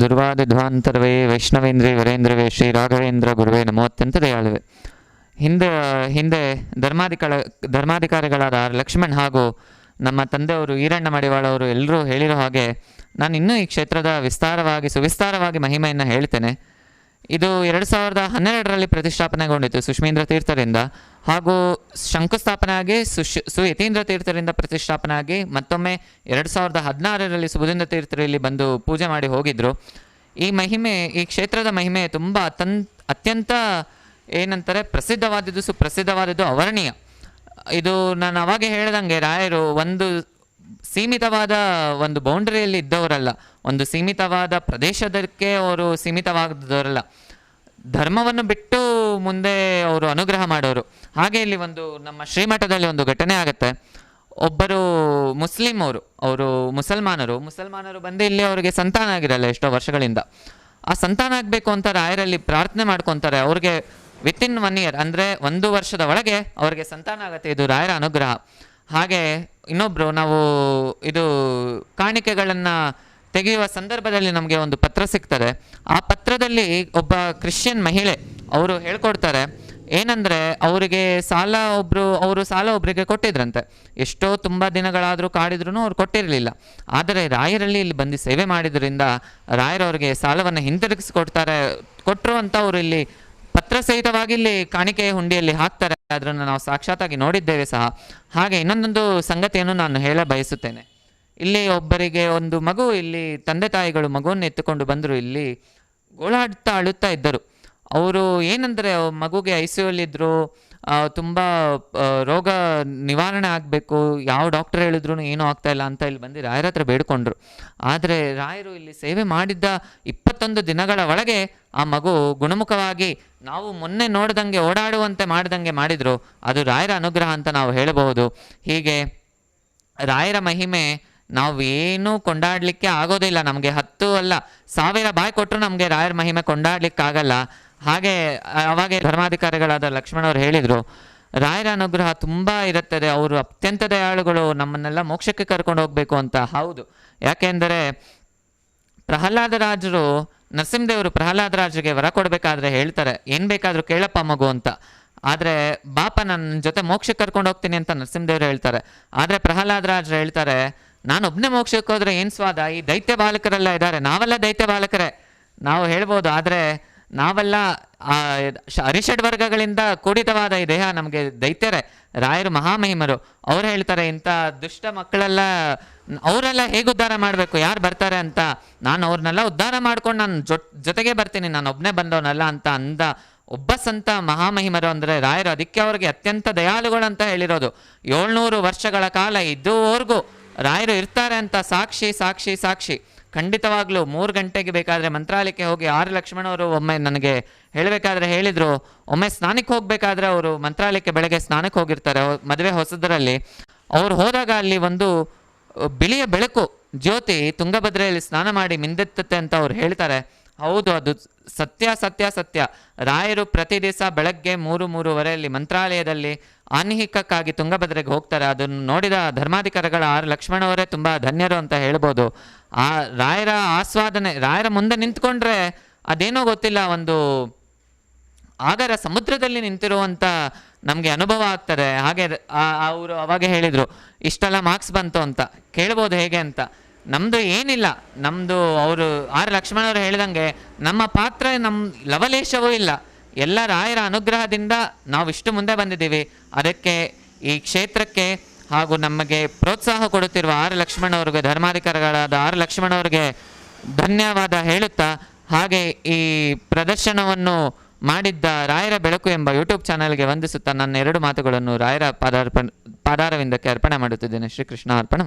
ದುರ್ವಾದಿಧ್ವಾಂತರವೇ ವೈಷ್ಣವೇಂದ್ರಿ ವರೇಂದ್ರವೇ ಶ್ರೀ ರಾಘವೇಂದ್ರ ಗುರುವೇ ನಮೋ ಅತ್ಯಂತ ದಯಾಳುವೆ. ಹಿಂದೆ ಹಿಂದೆ ಧರ್ಮಾಧಿಕಾರ ಧರ್ಮಾಧಿಕಾರಿಗಳಾದ ಲಕ್ಷ್ಮಣ್ ಹಾಗೂ ನಮ್ಮ ತಂದೆಯವರು ಈರಣ್ಣ ಮಡಿವಾಳವರು ಎಲ್ಲರೂ ಹೇಳಿರೋ ಹಾಗೆ ನಾನು ಇನ್ನೂ ಈ ಕ್ಷೇತ್ರದ ವಿಸ್ತಾರವಾಗಿ, ಸುವಿಸ್ತಾರವಾಗಿ ಮಹಿಮೆಯನ್ನು ಹೇಳ್ತೇನೆ. ಇದು ಎರಡು ಸಾವಿರದ ಹನ್ನೆರಡರಲ್ಲಿ ಪ್ರತಿಷ್ಠಾಪನೆಗೊಂಡಿತು ಸುಷ್ಮೇಂದ್ರ ತೀರ್ಥರಿಂದ ಹಾಗೂ ಶಂಕುಸ್ಥಾಪನೆ ಆಗಿ ಸುಶ್ ಸು ಯತೀಂದ್ರ ತೀರ್ಥರಿಂದ ಪ್ರತಿಷ್ಠಾಪನೆ ಆಗಿ ಮತ್ತೊಮ್ಮೆ ಎರಡು ಸಾವಿರದ ಹದಿನಾರರಲ್ಲಿ ಸುಬುಧೇಂದ್ರ ತೀರ್ಥರಲ್ಲಿ ಬಂದು ಪೂಜೆ ಮಾಡಿ ಹೋಗಿದ್ರು. ಈ ಮಹಿಮೆ, ಈ ಕ್ಷೇತ್ರದ ಮಹಿಮೆ ತುಂಬ ಅತನ್ ಅತ್ಯಂತ ಏನಂತಾರೆ, ಪ್ರಸಿದ್ಧವಾದದ್ದು, ಸುಪ್ರಸಿದ್ಧವಾದದ್ದು ಅವರ್ಣೀಯ. ಇದು ನಾನು ಅವಾಗೆ ಹೇಳ್ದಂಗೆ ರಾಯರು ಒಂದು ಸೀಮಿತವಾದ ಒಂದು ಬೌಂಡ್ರಿಯಲ್ಲಿ ಇದ್ದವರಲ್ಲ, ಒಂದು ಸೀಮಿತವಾದ ಪ್ರದೇಶದಕ್ಕೆ ಅವರು ಸೀಮಿತವಾದವರಲ್ಲ ಧರ್ಮವನ್ನು ಬಿಟ್ಟು ಮುಂದೆ ಅವರು ಅನುಗ್ರಹ ಮಾಡೋರು. ಹಾಗೆ ಇಲ್ಲಿ ಒಂದು ನಮ್ಮ ಶ್ರೀಮಠದಲ್ಲಿ ಒಂದು ಘಟನೆ ಆಗುತ್ತೆ. ಒಬ್ಬರು ಮುಸ್ಲಿಂ ಅವರು ಅವರು ಮುಸಲ್ಮಾನರು. ಮುಸಲ್ಮಾನರು ಬಂದು ಇಲ್ಲಿ ಅವರಿಗೆ ಸಂತಾನ ಆಗಿರಲ್ಲ ಎಷ್ಟೋ ವರ್ಷಗಳಿಂದ. ಆ ಸಂತಾನ ಆಗಬೇಕು ಅಂತ ರಾಯರಲ್ಲಿ ಪ್ರಾರ್ಥನೆ ಮಾಡ್ಕೊತಾರೆ. ಅವ್ರಿಗೆ ವಿತ್ ಇನ್ ಒನ್ ಇಯರ್ ಅಂದರೆ ಒಂದು ವರ್ಷದ ಒಳಗೆ ಅವರಿಗೆ ಸಂತಾನ ಆಗುತ್ತೆ. ಇದು ರಾಯರ ಅನುಗ್ರಹ. ಹಾಗೆ ಇನ್ನೊಬ್ಬರು ನಾವು ಇದು ಕಾಣಿಕೆಗಳನ್ನು ತೆಗೆಯುವ ಸಂದರ್ಭದಲ್ಲಿ ನಮಗೆ ಒಂದು ಪತ್ರ ಸಿಗ್ತದೆ. ಆ ಪತ್ರದಲ್ಲಿ ಒಬ್ಬ ಕ್ರಿಶ್ಚಿಯನ್ ಮಹಿಳೆ ಅವರು ಹೇಳ್ಕೊಡ್ತಾರೆ, ಏನಂದರೆ ಅವರಿಗೆ ಸಾಲ ಒಬ್ಬರು ಅವರು ಸಾಲ ಒಬ್ಬರಿಗೆ ಕೊಟ್ಟಿದ್ರಂತೆ. ಎಷ್ಟೋ ತುಂಬ ದಿನಗಳಾದರೂ ಕಾಡಿದ್ರೂ ಅವ್ರು ಕೊಟ್ಟಿರಲಿಲ್ಲ. ಆದರೆ ರಾಯರಲ್ಲಿ ಇಲ್ಲಿ ಬಂದು ಸೇವೆ ಮಾಡಿದ್ರಿಂದ ರಾಯರವರಿಗೆ ಸಾಲವನ್ನು ಹಿಂತಿರುಗಿಸ್ಕೊಡ್ತಾರೆ ಕೊಟ್ಟರು ಅಂತ ಅವರು ಇಲ್ಲಿ ಪತ್ರ ಸಹಿತವಾಗಿ ಇಲ್ಲಿ ಕಾಣಿಕೆ ಹುಂಡಿಯಲ್ಲಿ ಹಾಕ್ತಾರೆ. ಅದನ್ನು ನಾವು ಸಾಕ್ಷಾತ್ತಾಗಿ ನೋಡಿದ್ದೇವೆ ಸಹ. ಹಾಗೆ ಇನ್ನೊಂದೊಂದು ಸಂಗತಿಯನ್ನು ನಾನು ಹೇಳ ಬಯಸುತ್ತೇನೆ. ಇಲ್ಲಿ ಒಬ್ಬರಿಗೆ ಒಂದು ಮಗು, ಇಲ್ಲಿ ತಂದೆ ತಾಯಿಗಳು ಮಗುವನ್ನು ಎತ್ತುಕೊಂಡು ಬಂದರು, ಇಲ್ಲಿ ಗೋಳಾಡ್ತಾ ಅಳುತ್ತಾ ಇದ್ದರು. ಅವರು ಏನಂದರೆ, ಮಗುಗೆ ಐ ಸಿ ಯುಲ್ಲಿದ್ದರು ತುಂಬ ರೋಗ ನಿವಾರಣೆ ಆಗಬೇಕು. ಯಾವ ಡಾಕ್ಟರ್ ಹೇಳಿದ್ರು ಏನೂ ಆಗ್ತಾಯಿಲ್ಲ ಅಂತ ಇಲ್ಲಿ ಬಂದು ರಾಯರ ಹತ್ರ ಬೇಡ್ಕೊಂಡ್ರು. ಆದರೆ ರಾಯರು ಇಲ್ಲಿ ಸೇವೆ ಮಾಡಿದ್ದ ಇಪ್ಪತ್ತೊಂದು ದಿನಗಳ ಒಳಗೆ ಆ ಮಗು ಗುಣಮುಖವಾಗಿ ನಾವು ಮೊನ್ನೆ ನೋಡ್ದಂಗೆ ಓಡಾಡುವಂತೆ ಮಾಡ್ದಂಗೆ ಮಾಡಿದರು. ಅದು ರಾಯರ ಅನುಗ್ರಹ ಅಂತ ನಾವು ಹೇಳಬಹುದು. ಹೀಗೆ ರಾಯರ ಮಹಿಮೆ ನಾವು ಏನೂ ಕೊಂಡಾಡಲಿಕ್ಕೆ ಆಗೋದಿಲ್ಲ ನಮಗೆ ಹತ್ತು ಅಲ್ಲ, ಸಾವಿರ ಬಾಯಿ ಕೊಟ್ಟರು ನಮಗೆ ರಾಯರ ಮಹಿಮೆ ಕೊಂಡಾಡ್ಲಿಕ್ಕೆ ಆಗಲ್ಲ ಹಾಗೆ, ಅವಾಗೆ ಧರ್ಮಾಧಿಕಾರಿಗಳಾದ ಲಕ್ಷ್ಮಣ ಅವರು ಹೇಳಿದರು, ರಾಯರ ಅನುಗ್ರಹ ತುಂಬ ಇರುತ್ತದೆ, ಅವರು ಅತ್ಯಂತ ದಯಾಳುಗಳು, ನಮ್ಮನ್ನೆಲ್ಲ ಮೋಕ್ಷಕ್ಕೆ ಕರ್ಕೊಂಡು ಹೋಗಬೇಕು ಅಂತ. ಹೌದು. ಯಾಕೆಂದರೆ ಪ್ರಹ್ಲಾದರಾಜರು ನರಸಿಂಹದೇವರು ಪ್ರಹ್ಲಾದರಾಜರಿಗೆ ವರ ಕೊಡಬೇಕಾದ್ರೆ ಹೇಳ್ತಾರೆ, ಏನು ಬೇಕಾದರೂ ಕೇಳಪ್ಪ ಮಗು ಅಂತ. ಆದರೆ, ಬಾಪ ನನ್ನ ಜೊತೆ ಮೋಕ್ಷಕ್ಕೆ ಕರ್ಕೊಂಡು ಹೋಗ್ತೀನಿ ಅಂತ ನರಸಿಂಹದೇವರು ಹೇಳ್ತಾರೆ. ಆದರೆ ಪ್ರಹ್ಲಾದರಾಜರು ಹೇಳ್ತಾರೆ, ನಾನು ಒಬ್ಬನೇ ಮೋಕ್ಷಕ್ಕೆ ಹೋದರೆ ಏನು ಸ್ವಾದ? ಈ ದೈತ್ಯ ಬಾಲಕರೆಲ್ಲ ಇದ್ದಾರೆ. ನಾವೆಲ್ಲ ದೈತ್ಯ ಬಾಲಕರೇ. ನಾವು ಹೇಳ್ಬೋದು, ಆದರೆ ನಾವೆಲ್ಲ ಅರಿಷಡ್ ವರ್ಗಗಳಿಂದ ಕೂಡಿತವಾದ ಈ ದೇಹ ನಮಗೆ ದೈತ್ಯರೇ, ರಾಯರು, ಮಹಾಮಹಿಮರು, ಅವ್ರು ಹೇಳ್ತಾರೆ, ಇಂಥ ದುಷ್ಟ ಮಕ್ಕಳೆಲ್ಲ, ಅವರೆಲ್ಲ ಹೇಗೆ ಉದ್ಧಾರ ಮಾಡಬೇಕು, ಯಾರು ಬರ್ತಾರೆ ಅಂತ, ನಾನು ಅವ್ರನ್ನೆಲ್ಲ ಉದ್ಧಾರ ಮಾಡ್ಕೊಂಡು ನಾನು ಜೊತೆಗೆ ಬರ್ತೀನಿ, ನಾನು ಒಬ್ಬನೇ ಬಂದವನಲ್ಲ ಅಂತ ಅಂದ ಒಬ್ಬ ಸಂತ ಮಹಾಮಹಿಮರು ಅಂದರೆ ರಾಯರು, ಅದಕ್ಕೆ ಅವ್ರಿಗೆ ಅತ್ಯಂತ ದಯಾಳುಗಳು ಅಂತ ಹೇಳಿರೋದು. ಏಳ್ನೂರು ವರ್ಷಗಳ ಕಾಲ ಇದುವರೆಗೂ ರಾಯರು ಇರ್ತಾರೆ ಅಂತ ಸಾಕ್ಷಿ ಸಾಕ್ಷಿ ಸಾಕ್ಷಿ. ಖಂಡಿತವಾಗ್ಲೂ ಮೂರು ಗಂಟೆಗೆ ಬೇಕಾದರೆ ಮಂತ್ರಾಲಯಕ್ಕೆ ಹೋಗಿ ಆರ್ ಲಕ್ಷ್ಮಣವರು ಒಮ್ಮೆ ನನಗೆ ಹೇಳಬೇಕಾದ್ರೆ ಹೇಳಿದರು, ಒಮ್ಮೆ ಸ್ನಾನಕ್ಕೆ ಹೋಗಬೇಕಾದ್ರೆ ಅವರು ಮಂತ್ರಾಲಯಕ್ಕೆ ಬೆಳಗ್ಗೆ ಸ್ನಾನಕ್ಕೆ ಹೋಗಿರ್ತಾರೆ ಮದುವೆ ಹೊಸದರಲ್ಲಿ. ಅವ್ರು ಹೋದಾಗ ಅಲ್ಲಿ ಒಂದು ಬಿಳಿಯ ಬೆಳಕು, ಜ್ಯೋತಿ ತುಂಗಭದ್ರೆಯಲ್ಲಿ ಸ್ನಾನ ಮಾಡಿ ಮಿಂದೆತ್ತುತ್ತೆ ಅಂತ ಅವ್ರು ಹೇಳ್ತಾರೆ. ಹೌದು, ಅದು ಸತ್ಯ ಸತ್ಯ ಸತ್ಯ. ರಾಯರು ಪ್ರತಿ ದಿವಸ ಬೆಳಗ್ಗೆ ಮೂರು, ಮೂರುವರೆಯಲ್ಲಿ ಮಂತ್ರಾಲಯದಲ್ಲಿ ಆನ್ಹಿಕಕ್ಕಾಗಿ ತುಂಗಭದ್ರೆಗೆ ಹೋಗ್ತಾರೆ. ಅದನ್ನು ನೋಡಿದ ಧರ್ಮಾಧಿಕಾರಿಗಳ ಆರ್ ಲಕ್ಷ್ಮಣವರೇ ತುಂಬ ಧನ್ಯರು ಅಂತ ಹೇಳ್ಬೋದು. ಆ ರಾಯರ ಆಸ್ವಾದನೆ, ರಾಯರ ಮುಂದೆ ನಿಂತ್ಕೊಂಡ್ರೆ ಅದೇನೋ ಗೊತ್ತಿಲ್ಲ, ಒಂದು ಆಗರ ಸಮುದ್ರದಲ್ಲಿ ನಿಂತಿರುವಂಥ ನಮಗೆ ಅನುಭವ ಆಗ್ತದೆ. ಹಾಗೆ ಅವರು ಅವಾಗ ಹೇಳಿದರು, ಇಷ್ಟೆಲ್ಲ ಮಾರ್ಕ್ಸ್ ಬಂತು ಅಂತ. ಕೇಳ್ಬೋದು ಹೇಗೆ ಅಂತ. ನಮ್ಮದು ಏನಿಲ್ಲ ನಮ್ಮದು ಅವರು ಆರ್ ಲಕ್ಷ್ಮಣ ಅವರು ಹೇಳಿದಂಗೆ ನಮ್ಮ ಪಾತ್ರ ನಮ್ಮ ಲವಲೇಶವೂ ಇಲ್ಲ. ಎಲ್ಲ ರಾಯರ ಅನುಗ್ರಹದಿಂದ ನಾವು ಇಷ್ಟು ಮುಂದೆ ಬಂದಿದ್ದೀವಿ. ಅದಕ್ಕೆ ಈ ಕ್ಷೇತ್ರಕ್ಕೆ ಹಾಗೂ ನಮಗೆ ಪ್ರೋತ್ಸಾಹ ಕೊಡುತ್ತಿರುವ ಆರ್ ಲಕ್ಷ್ಮಣ ಅವರಿಗೆ ಧರ್ಮಾಧಿಕಾರಿಗಳಾದ ಆರ್ ಲಕ್ಷ್ಮಣ ಅವರಿಗೆ ಧನ್ಯವಾದ ಹೇಳುತ್ತಾ, ಹಾಗೆ ಈ ಪ್ರದರ್ಶನವನ್ನು ಮಾಡಿದ್ದ ರಾಯರ ಬೆಳಕು ಎಂಬ ಯೂಟ್ಯೂಬ್ ಚಾನಲ್ಗೆ ವಂದಿಸುತ್ತಾ ನನ್ನ ಎರಡು ಮಾತುಗಳನ್ನು ರಾಯರ ಪಾದಾರ್ಪಣ ಪಾದಾರವಿಂದಕ್ಕೆ ಅರ್ಪಣೆ ಮಾಡುತ್ತಿದ್ದೇನೆ. ಶ್ರೀಕೃಷ್ಣ ಅರ್ಪಣ